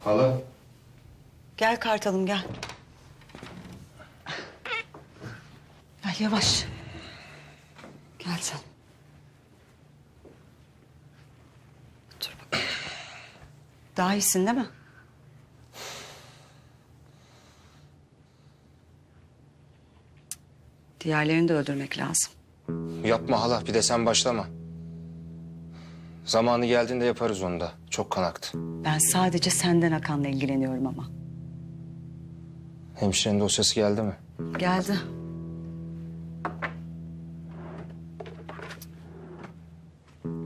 Hala. Gel Kartalım gel. Gel yavaş. Gel sen. Dur bakalım. Daha iyisin değil mi? Diğerlerini de öldürmek lazım. Yapma hala bir de sen başlama. Zamanı geldiğinde yaparız onu da. Çok kan aktı. Ben sadece senden Hakan'la ilgileniyorum ama. Hemşirenin dosyası geldi mi? Geldi.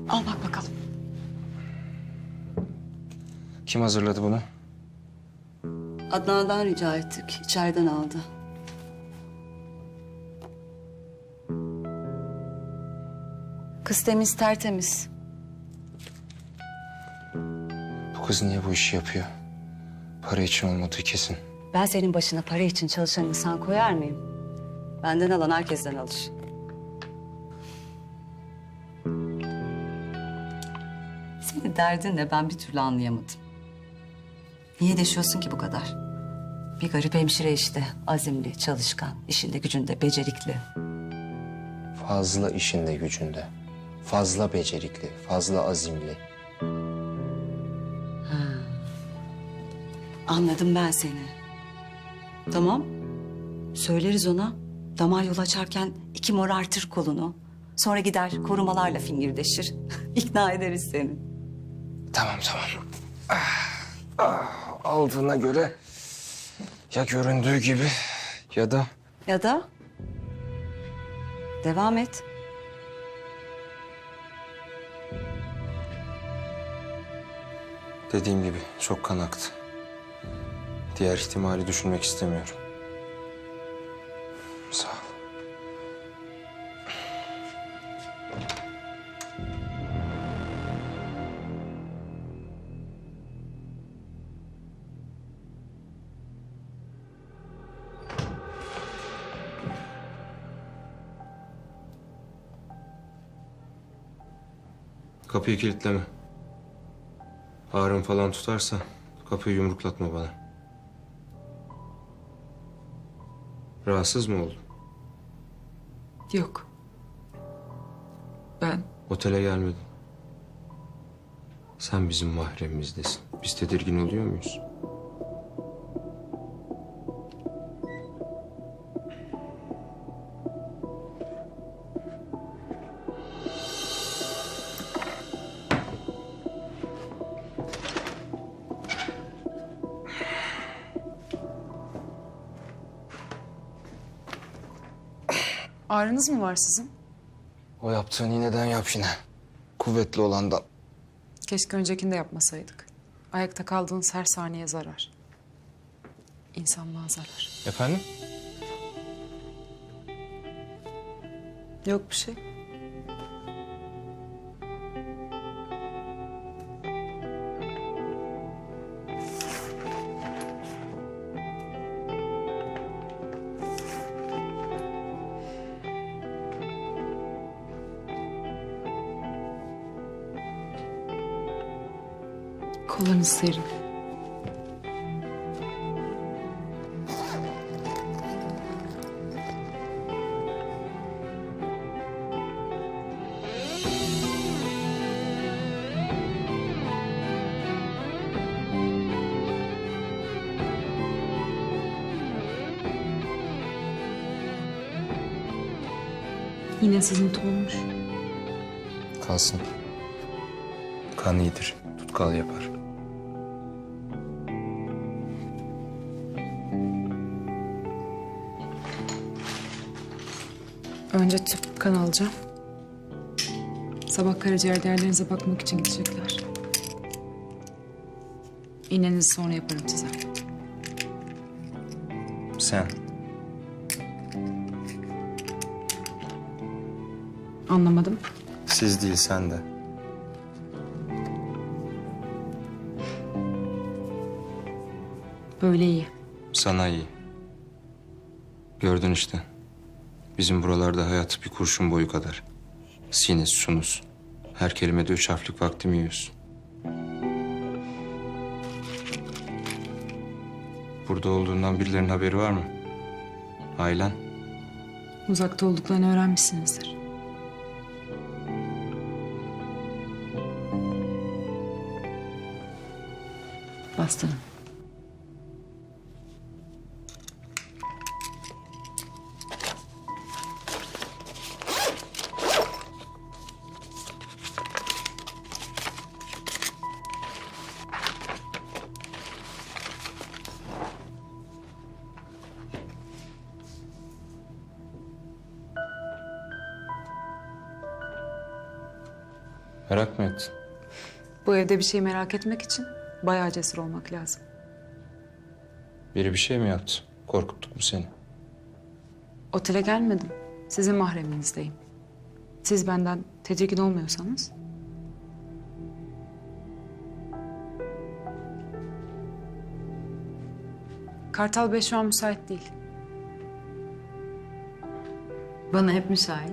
Al bak bakalım. Kim hazırladı bunu? Adnan'dan rica ettik. İçeriden aldı. Kız temiz tertemiz. Kız niye bu işi yapıyor? Para için olmadığı kesin. Ben senin başına para için çalışan insan koyar mıyım? Benden alan herkesten alır. Senin derdin ne ben bir türlü anlayamadım. Niye deşiyorsun ki bu kadar? Bir garip hemşire işte. Azimli, çalışkan, işinde gücünde becerikli. Fazla işinde gücünde. Fazla becerikli, fazla azimli. Anladım ben seni. Tamam. Söyleriz ona. Damar yol açarken iki mor artır kolunu. Sonra gider korumalarla fingirdeşir. İkna ederiz seni. Tamam tamam. Ah, ah, aldığına göre ya göründüğü gibi ya da Ya da devam et. dediğim gibi çok kan aktı. Diğer ihtimali düşünmek istemiyorum. Sağ ol. Kapıyı kilitleme. Ağrım falan tutarsa kapıyı yumruklatma bana. Rahatsız mı oldun? Yok. Ben Otele gelmedin. Sen bizim mahremimizdesin. Biz tedirgin oluyor muyuz? Ağrınız mı var sizin? O yaptığın iğneden yap yine. Kuvvetli olandan. Keşke öncekinde yapmasaydık. Ayakta kaldığınız her saniye zarar. İnsanlığa zarar. Efendim? Yok bir şey. Kollarınız serin. Yine sızıntı olmuş. Kalsın. Kan iyidir. Tutkal yapar. Önce tıp kan alacağım. Sabah karaciğer değerlerinize bakmak için gidecekler. İğnenizi sonra yaparım size. Sen. Anlamadım. Siz değil sen de. Böyle iyi. Sana iyi. Gördün işte. Bizim buralarda hayat bir kurşun boyu kadar. Sinüs, sunus. Her kelimede üç harflik vaktimi yiyorsun. burada olduğundan birilerinin haberi var mı? Ailen? Uzakta olduklarını öğrenmişsinizdir. Bastırın. Merak mı ettin? Bu evde bir şey merak etmek için bayağı cesur olmak lazım. Biri bir şey mi yaptı? Korkuttuk mu seni? Otele gelmedim. Sizin mahreminizdeyim. Siz benden tedirgin olmuyorsanız. Kartal Bey şu an müsait değil. Bana hep müsait.